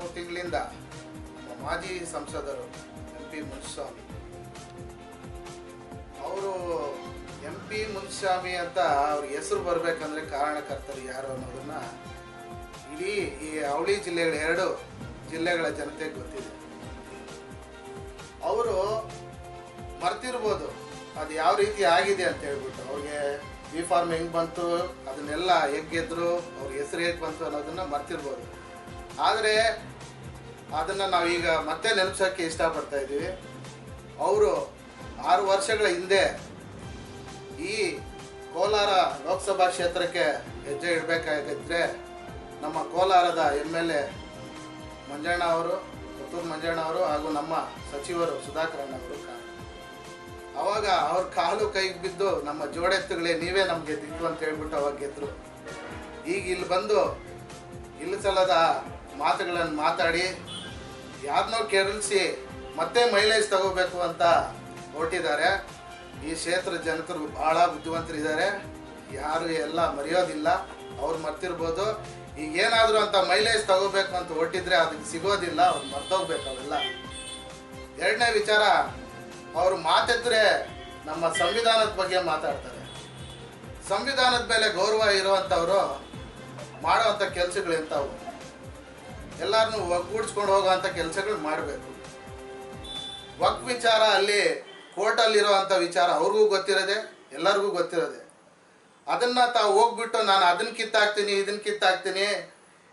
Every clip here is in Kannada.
ಮೂರು ತಿಂಗಳಿಂದ ಮಾಜಿ ಸಂಸದರು ಎಂ ಪಿ ಮುನಿಸ್ವಾಮಿ. ಅವರು ಎಂ ಪಿ ಮುನಿಸ್ವಾಮಿ ಅಂತ ಅವ್ರ ಹೆಸರು ಬರಬೇಕಂದ್ರೆ ಕಾರಣಕರ್ತರು ಯಾರು ಅನ್ನೋದನ್ನ ಇಡೀ ಈ ಅವಳಿ ಜಿಲ್ಲೆಗಳ ಎರಡು ಜಿಲ್ಲೆಗಳ ಜನತೆಗೆ ಗೊತ್ತಿದೆ. ಅವರು ಮರ್ತಿರ್ಬೋದು, ಅದು ಯಾವ ರೀತಿ ಆಗಿದೆ ಅಂತ ಹೇಳ್ಬಿಟ್ಟು ಅವ್ರಿಗೆ ಬಿ ಫಾರ್ಮ್ ಹೆಂಗೆ ಬಂತು, ಅದನ್ನೆಲ್ಲ ಹೆಗ್ಗೆದ್ರು ಅವ್ರ ಹೆಸರು ಹೇಗೆ ಬಂತು ಅನ್ನೋದನ್ನ ಮರ್ತಿರ್ಬೋದು. ಆದರೆ ಅದನ್ನು ನಾವೀಗ ಮತ್ತೆ ನೆನಪಿಸೋಕ್ಕೆ ಇಷ್ಟಪಡ್ತಾ ಇದ್ದೀವಿ. ಅವರು ಆರು ವರ್ಷಗಳ ಹಿಂದೆ ಈ ಕೋಲಾರ ಲೋಕಸಭಾ ಕ್ಷೇತ್ರಕ್ಕೆ ಹೆಜ್ಜೆ ಇಡಬೇಕಾಗಿದ್ದರೆ ನಮ್ಮ ಕೋಲಾರದ ಎಂ ಎಲ್ ಎ ಮಂಜಣ್ಣ ಅವರು, ಪುತ್ತೂರು ಮಂಜಣ್ಣ ಅವರು ಹಾಗೂ ನಮ್ಮ ಸಚಿವರು ಸುಧಾಕರಣ್ಣ ಅವರು ಕಾರಣ. ಅವಾಗ ಅವ್ರ ಕಾಲು ಕೈಗೆ ಬಿದ್ದು ನಮ್ಮ ಜೋಡೆತ್ತುಗಳೇ ನೀವೇ ನಮಗೆ ಗೆದ್ದಿದ್ದು ಅಂತ ಹೇಳ್ಬಿಟ್ಟು ಅವಾಗ ಗೆದ್ರು. ಈಗ ಇಲ್ಲಿ ಬಂದು ಇಲ್ಲಿ ಸಲ್ಲದ ಮಾತುಗಳನ್ನು ಮಾತಾಡಿ ಯಾರನ್ನೋ ಕೆರಳಿಸಿ ಮತ್ತೆ ಮೈಲೇಜ್ ತಗೋಬೇಕು ಅಂತ ಹೊರಟಿದ್ದಾರೆ. ಈ ಕ್ಷೇತ್ರ ಜನತರು ಬಹಳ ಬುದ್ಧಿವಂತರಿದ್ದಾರೆ. ಯಾರು ಎಲ್ಲ ಮರೆಯೋದಿಲ್ಲ, ಅವ್ರು ಮರ್ತಿರ್ಬೋದು. ಈಗ ಏನಾದರೂ ಅಂತ ಮೈಲೇಜ್ ತಗೋಬೇಕು ಅಂತ ಹೊರಟಿದ್ರೆ ಅದಕ್ಕೆ ಸಿಗೋದಿಲ್ಲ, ಅವ್ರು ಮರ್ತೋಗ್ಬೇಕು ಅವೆಲ್ಲ ಎರಡನೇ ವಿಚಾರ, ಅವರು ಮಾತೆದ್ರೆ ನಮ್ಮ ಸಂವಿಧಾನದ ಬಗ್ಗೆ ಮಾತಾಡ್ತಾರೆ. ಸಂವಿಧಾನದ ಮೇಲೆ ಗೌರವ ಇರುವಂಥವರು ಮಾಡುವಂಥ ಕೆಲಸಗಳು ಎಲ್ಲರನ್ನೂ ಒಗ್ಗೂಡಿಸ್ಕೊಂಡು ಹೋಗುವಂಥ ಕೆಲಸಗಳು ಮಾಡಬೇಕು. ವಕ್ ವಿಚಾರ ಅಲ್ಲಿ ಕೋರ್ಟಲ್ಲಿರುವಂಥ ವಿಚಾರ ಅವ್ರಿಗೂ ಗೊತ್ತಿರೋದೆ, ಎಲ್ಲರಿಗೂ ಗೊತ್ತಿರೋದೆ. ಅದನ್ನು ತಾವು ಹೋಗ್ಬಿಟ್ಟು ನಾನು ಅದನ್ನ ಕಿತ್ತಾಕ್ತೀನಿ ಇದನ್ನ ಕಿತ್ತಾಕ್ತೀನಿ,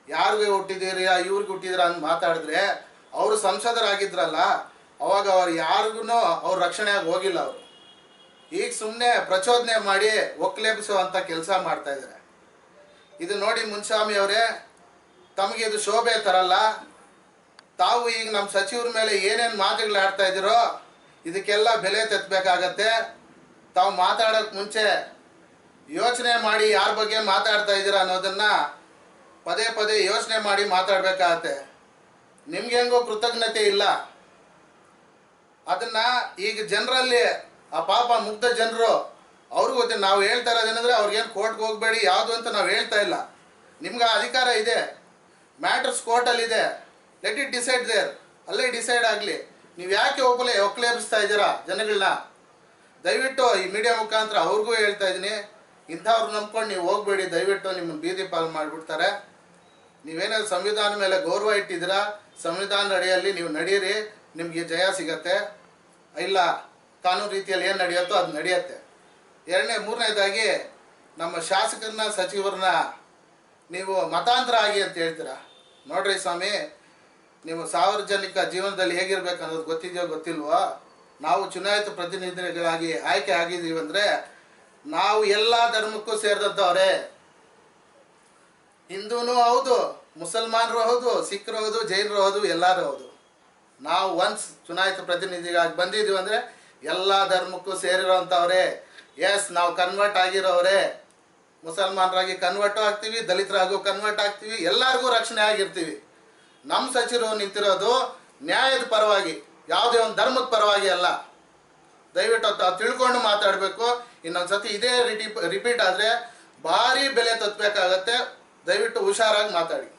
ಯಾರಿಗೆ ಹುಟ್ಟಿದ್ದೀರಿ, ಇವ್ರಿಗೆ ಹುಟ್ಟಿದಿರ ಅಂತ ಮಾತಾಡಿದ್ರೆ ಅವರು ಸಂಸದರಾಗಿದ್ರಲ್ಲ, ಅವಾಗ ಅವ್ರು ಯಾರಿಗೂ ಅವ್ರ ರಕ್ಷಣೆಯಾಗಿ ಹೋಗಿಲ್ಲ ಅವರು. ಈಗ ಸುಮ್ಮನೆ ಪ್ರಚೋದನೆ ಮಾಡಿ ಒಕ್ಲೇಪಿಸುವಂಥ ಕೆಲಸ ಮಾಡ್ತಾ ಇದ್ದಾರೆ ಇದು ನೋಡಿ ಮುನ್ಸ್ವಾಮಿ ಅವರೇ ತಮಗೆ ಇದು ಶೋಭೆ ತರಲ್ಲ. ತಾವು ಈಗ ನಮ್ಮ ಸಚಿವರ ಮೇಲೆ ಏನೇನು ಮಾತುಗಳು ಆಡ್ತಾ ಇದ್ದೀರೋ, ಇದಕ್ಕೆಲ್ಲ ಬೆಲೆ ತೆತ್ತಬೇಕಾಗತ್ತೆ ತಾವು ಮಾತಾಡೋಕ್ಕೆ ಮುಂಚೆ ಯೋಚನೆ ಮಾಡಿ ಯಾರ ಬಗ್ಗೆ ಮಾತಾಡ್ತಾ ಇದ್ದೀರಾ ಅನ್ನೋದನ್ನು ಪದೇ ಪದೇ ಯೋಚನೆ ಮಾಡಿ ಮಾತಾಡಬೇಕಾಗತ್ತೆ. ನಿಮ್ಗೆ ಹೆಂಗೋ ಕೃತಜ್ಞತೆ ಇಲ್ಲ. ಅದನ್ನು ಈಗ ಜನರಲ್ಲಿ, ಆ ಪಾಪ ಮುಗ್ಧ ಜನರು ಅವ್ರಿಗೂ ಗೊತ್ತಿಲ್ಲ ನಾವು ಹೇಳ್ತಾ ಇರೋದೇನೆಂದರೆ ಅವ್ರಿಗೇನು ಕೋರ್ಟ್ಗೆ ಹೋಗಬೇಡಿ, ಯಾವುದು ಅಂತ ನಾವು ಹೇಳ್ತಾ ಇಲ್ಲ. ನಿಮ್ಗೆ ಆ ಅಧಿಕಾರ ಇದೆ. ಮ್ಯಾಟರ್ಸ್ ಕೋರ್ಟಲ್ಲಿದೆ. ಲೆಟ್ ಇಟ್ ಡಿಸೈಡ್ ದೇರ್ ಅಲ್ಲೇ ಡಿಸೈಡ್ ಆಗಲಿ. ನೀವು ಯಾಕೆ ಒಬ್ಬಲೆ ಒಕ್ಕಲೇಬಿಸ್ತಾ ಇದ್ದೀರಾ ಜನಗಳನ್ನ ದಯವಿಟ್ಟು ಈ ಮೀಡಿಯಾ ಮುಖಾಂತರ ಅವ್ರಿಗೂ ಹೇಳ್ತಾ ಇದ್ದೀನಿ. ಇಂಥವ್ರು ನಂಬ್ಕೊಂಡು ನೀವು ಹೋಗಬೇಡಿ. ದಯವಿಟ್ಟು ನಿಮ್ಮನ್ನು ಬೀದಿ ಪಾಲು ಮಾಡಿಬಿಡ್ತಾರೆ. ನೀವೇನಾದ್ರು ಸಂವಿಧಾನ ಮೇಲೆ ಗೌರವ ಇಟ್ಟಿದ್ದೀರಾ? ಸಂವಿಧಾನ ಅಡಿಯಲ್ಲಿ ನೀವು ನಡೀರಿ. ನಿಮಗೆ ಜಯ ಸಿಗತ್ತೆ. ಇಲ್ಲ ಕಾನೂನು ರೀತಿಯಲ್ಲಿ ಏನು ನಡೆಯುತ್ತೋ ಅದು ನಡೆಯುತ್ತೆ. ಎರಡನೇ, ಮೂರನೇದಾಗಿ ನಮ್ಮ ಶಾಸಕರನ್ನ, ಸಚಿವರನ್ನ ನೀವು ಮತಾಂತರ ಆಗಿ ಅಂತ ಹೇಳ್ತೀರಾ? ನೋಡ್ರಿ ಸ್ವಾಮಿ, ನೀವು ಸಾರ್ವಜನಿಕ ಜೀವನದಲ್ಲಿ ಹೇಗಿರ್ಬೇಕು ಅನ್ನೋದು ಗೊತ್ತಿದೆಯೋ ಗೊತ್ತಿಲ್ವೋ, ನಾವು ಚುನಾಯಿತ ಪ್ರತಿನಿಧಿಗಳಾಗಿ ಆಯ್ಕೆ ಆಗಿದ್ದೀವಿ ಅಂದರೆ, ನಾವು ಎಲ್ಲ ಧರ್ಮಕ್ಕೂ ಸೇರಿದಂಥವ್ರೆ ಹಿಂದೂನು ಹೌದು, ಮುಸಲ್ಮಾನರು ಹೌದು, ಸಿಖ್ರು ಹೌದು, ಜೈನರು ಹೌದು, ಎಲ್ಲರೂ ಹೌದು. ನಾವು ಒನ್ಸ್ ಚುನಾಯಿತ ಪ್ರತಿನಿಧಿಗಳಾಗಿ ಬಂದಿದ್ದೀವಿ ಅಂದರೆ, ಎಲ್ಲ ಧರ್ಮಕ್ಕೂ ಸೇರಿರೋಂಥವ್ರೆ ಎಸ್ ನಾವು ಕನ್ವರ್ಟ್ ಆಗಿರೋವ್ರೆ ಮುಸಲ್ಮಾನರಾಗಿ ಕನ್ವರ್ಟು ಆಗ್ತೀವಿ, ದಲಿತರಾಗೂ ಕನ್ವರ್ಟ್ ಆಗ್ತೀವಿ, ಎಲ್ಲರಿಗೂ ರಕ್ಷಣೆ ಆಗಿರ್ತೀವಿ. ನಮ್ಮ ಸಚಿವರು ನಿಂತಿರೋದು ನ್ಯಾಯದ ಪರವಾಗಿ, ಯಾವುದೇ ಒಂದು ಧರ್ಮದ ಪರವಾಗಿ ಅಲ್ಲ. ದಯವಿಟ್ಟು ತಿಳ್ಕೊಂಡು ಮಾತಾಡಬೇಕು. ಇನ್ನೊಂದು ಸತಿ ಇದೇ ರಿಟಿ ರಿಪೀಟ್ ಆದರೆ ಭಾರಿ ಬೆಲೆ ತತ್ಬೇಕಾಗತ್ತೆ. ದಯವಿಟ್ಟು ಹುಷಾರಾಗಿ ಮಾತಾಡಿ.